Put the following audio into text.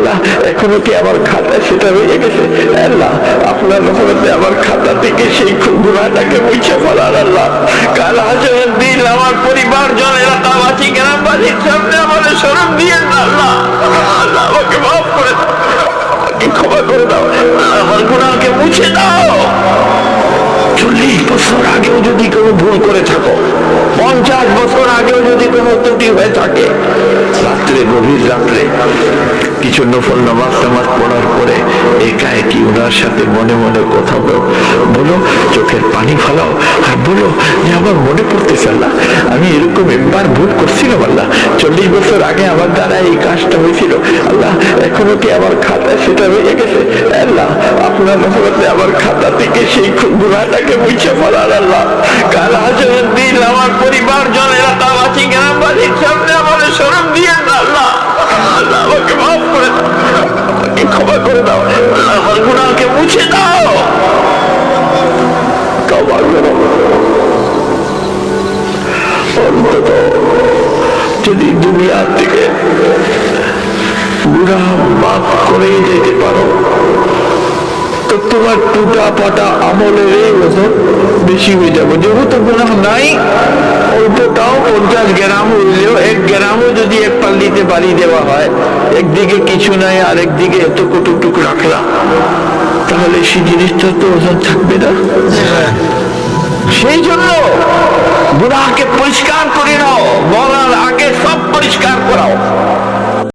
আল্লাহ, এখনও কি আমার খাতা সেটা রয়ে গেছে? আল্লাহ, আপনার রহমতে আমার খাতা থেকে সেই গুণাটাকে মুছে ফেলার আল্লাহ। কাল হাজারের দিন আমার পরিবার জন এলাকাবাসী গ্রামবাসীর সামনে আমার দিয়ে আল্লাহ। আল্লাহ আমাকে মাফ করে দাও। ক্ষমা করে দাও। আমার গুণাকে মুছে দাও। চল্লিশ বছর আগেও যদি কোনো ভুল করে থাকো, পঞ্চাশ বছর আগেও যদি কোনো ত্রুটি হয়ে থাকে, রাত্রে, গভীর রাত্রে কিছু নফল নামাজ নামাজ পড়ার পরে একা একই ওনার সাথে মনে মনে কথা বলো। বলো, চোখের পানি ফেলাও আর বলো যে আমার মনে পড়তেছে আল্লাহ। আমি এরকম একবার ভুল করছিলাম আল্লাহ। চল্লিশ বছর আগে আমার দ্বারা এই কাজটা হয়েছিল। আল্লাহ, এখনও কি আমার খাতা সেটা রয়ে গেছে? আল্লাহ, আপনার রহমতে আমার খাতা থেকে সেই গুণাটাকে মুছে ফেলার আল্লাহ। যদি দুনিয়া থেকে গুণা মাফ করে যেতে পারো তো তোমার টুটা পাটা আমলের এই ওজন বেশি হয়ে যাবে। যেহেতু গুণা নাই অল্পটাও পঞ্চাশ গ্রাম হইলেও এক গ্রামও যদি এক পাল্লিতে বাড়ি দেওয়া হয় একদিকে কিছু নাই আর একদিকে এত কটুকটুক রাখলাম তাহলে সেই জিনিসটা তো ওজন থাকবে না। সেই জন্য গুনাহকে পরিষ্কার করে নাও মরার